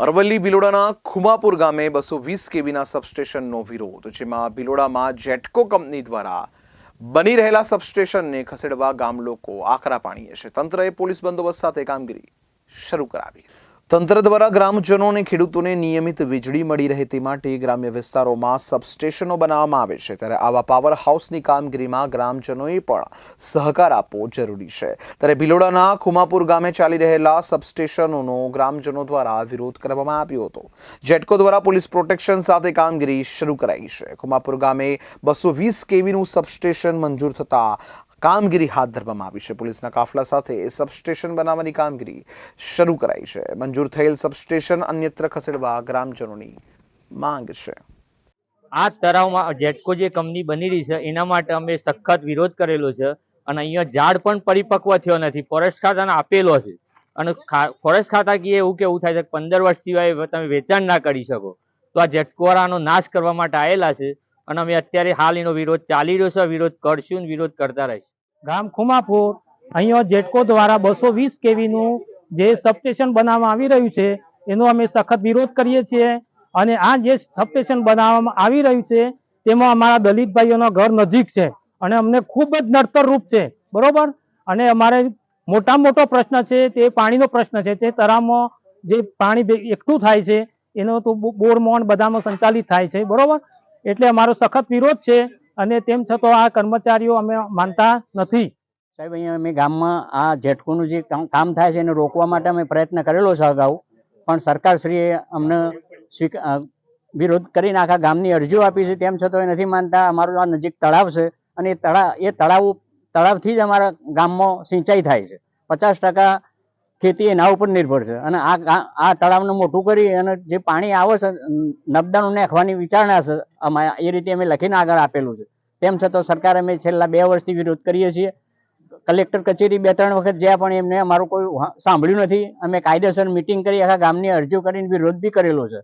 અરવલ્લી ભિલોડાના ખુમાપુર ગામે બસો વીસ કેવીના સબસ્ટેશનનો વિરોધ, જેમાં ભિલોડામાં જેટકો કંપની દ્વારા બની રહેલા સબસ્ટેશનને ખસેડવા ગામ લોકો આકરા પાણીએ છે. તંત્રએ પોલીસ બંદોબસ્ત સાથે કામગીરી શરૂ કરાવી. તંત્ર દ્વારા ગ્રામજનો અને ખેડૂતોને નિયમિત વીજળી મળી રહે તે માટે ગ્રામ્ય વિસ્તારોમાં સબસ્ટેશનો બનાવવામાં આવે છે. ત્યારે આવા પાવર હાઉસની કામગીરીમાં ગ્રામજનોએ પણ સહકાર આપવો જરૂરી છે. ત્યારે ભિલોડાના ખુમાપુર ગામે ચાલી રહેલા સબસ્ટેશનોનો ગ્રામજનો દ્વારા વિરોધ કરવામાં આવ્યો હતો. જેટકો દ્વારા પોલીસ પ્રોટેક્શન સાથે કામગીરી શરૂ કરાઈ છે. ખુમાપુર ગામે બસો વીસ કેવીનું સબસ્ટેશન મંજૂર થતા કામગીરી હાથ ધરવામાં આવી છે. પોલીસના કાફલા સાથે સબસ્ટેશન બનાવવાની કામગીરી શરૂ કરાઈ છે. મંજૂર થયેલ સબસ્ટેશન અન્યત્ર ખસેડવા ગ્રામજનોની માંગ છે. આ તળાવમાં જેટકો જે કંપની બની રહી છે, એના માટે અમે સખત વિરોધ કરેલો છે અને અહીંયા ઝાડ પણ પરિપક્વ થયો નથી. ફોરેસ્ટ ખાતાને આપેલો છે. અને ફોરેસ્ટ ખાતા કીએ એવું કેવું થાય છે પંદર વર્ષ સિવાય તમે વેચાણ ના કરી શકો. તો આ જેટકોરાનો નાશ કરવા માટે આવેલા છે અને અમે અત્યારે હાલ એનો વિરોધ ચાલી રહ્યો છે. વિરોધ કરશું વિરોધ કરતા રહીશું. ગામ ખુમાપુર. અહીંયા જેટકો દ્વારા બસો વીસ કેવીનું જે સબસ્ટેશન બનાવવામાં આવી રહ્યું છે, એનો અમે સખત વિરોધ કરીએ છીએ. અને આ જે સબસ્ટેશન બનાવવામાં આવી રહ્યું છે, તેમાં અમારા દલિત ભાઈઓના ઘર નજીક છે. અને અમને ખૂબ જ નડતરરૂપ છે. બરોબર? અને અમારે મોટામાં મોટો પ્રશ્ન છે, તે પાણીનો પ્રશ્ન છે. તે તળાવમાં જે પાણી એકઠું થાય છે, એનો તો બોરમોન બધામાં સંચાલિત થાય છે. બરોબર? એટલે અમારો સખત વિરોધ છે. અને તેમ છતાં આ કર્મચારીઓ અમે માનતા નથી. સાહેબ, અહીંયા અમે ગામમાં આ ઝેટકોનું જે કામ થાય છે એને રોકવા માટે અમે પ્રયત્ન કરેલો છે અગાઉ. પણ સરકારશ્રીએ અમને વિરોધ કરીને આખા ગામની અરજીઓ આપી છે. તેમ છતાં એ નથી માનતા. અમારું આ નજીક તળાવ છે અને એ તળાવ એ તળાવ, તળાવથી જ અમારા ગામમાં સિંચાઈ થાય છે. પચાસ ટકા ખેતી એના ઉપર નિર્ભર છે. અને આ આ તળાવને મોટું કરી અને જે પાણી આવે છે નબદાનું નાખવાની વિચારણા છે, આમાં એ રીતે અમે લખીને આગળ આપેલું છે. તેમ છતાં સરકાર અમે છેલ્લા બે વર્ષથી વિરોધ કરીએ છીએ. કલેક્ટર કચેરી બે ત્રણ વખત જ્યાં પણ એમને અમારું કોઈ સાંભળ્યું નથી, અમે કાયદેસર મિટિંગ કરી આખા ગામની અરજીઓ કરીને વિરોધ બી કરેલો છે.